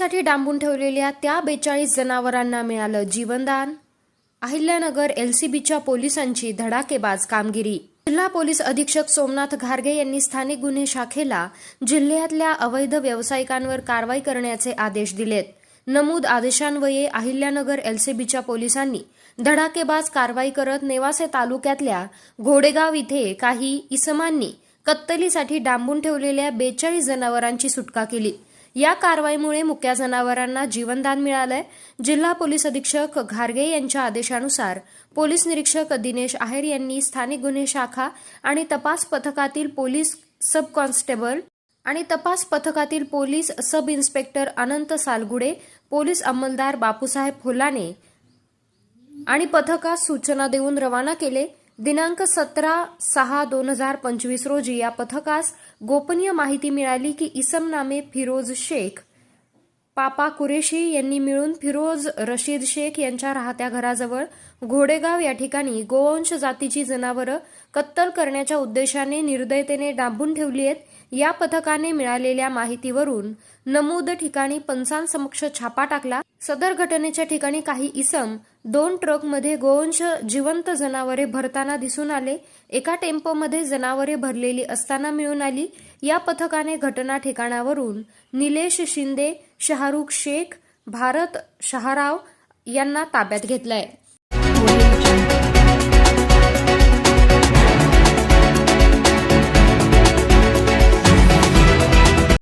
कत्तलीसाठी डांबून ठेवलेल्या त्या बेचाळीस जनावरांना मिळालं जीवनदान. अहिल्यानगर एलसीबीच्या पोलिसांची धडाकेबाज कामगिरी. जिल्हा पोलीस अधीक्षक सोमनाथ घारगे यांनी स्थानिक गुन्हे शाखेला जिल्ह्यातल्या अवैध व्यावसायिकांवर कारवाई करण्याचे आदेश दिलेत. नमूद आदेशान्वये अहिल्यानगर एलसीबीच्या पोलिसांनी धडाकेबाज कारवाई करत नेवासे तालुक्यातल्या घोडेगाव इथे काही इसमांनी कत्तलीसाठी डांबून ठेवलेल्या बेचाळीस जनावरांची सुटका केली. या कारवाईमुळे मुक्या जनावरांना जीवनदान मिळालंय. जिल्हा पोलीस अधीक्षक घारगे यांच्या आदेशानुसार पोलीस निरीक्षक दिनेश आहेर यांनी स्थानिक गुन्हे शाखा आणि तपास पथकातील पोलीस सब कॉन्स्टेबल आणि तपास पथकातील police sub inspector Anant Salgude police अंमलदार Bapusaheb Fulane आणि पथकास सूचना देऊन रवाना केले. दिनांक सतरा सहा दोन हजार पंचवीस रोजी या पथकास गोपनीय माहिती मिळाली की इसम नामे फिरोज शेख पापा कुरेशी यांनी मिळून फिरोज रशीद शेख यांच्या राहत्या घराजवळ घोडेगाव या ठिकाणी गोवंश जातीची जनावरं कत्तल करण्याच्या उद्देशाने निर्दयतेने डांबून ठेवली आहेत. या पथकाने मिळालेल्या माहितीवरून नमूद ठिकाणी पंचांसमक्ष छापा टाकला. सदर घटनेच्या ठिकाणी काही इसम दोन ट्रकमध्ये गोवंश जिवंत जनावरे भरताना दिसून आले. एका टेम्पोमध्ये जनावरे भरलेली असताना मिळून आली. या पथकाने घटना ठिकाणावरून निलेश शिंदे शहारुख शेख भारत शहाराव यांना ताब्यात घेतलंय.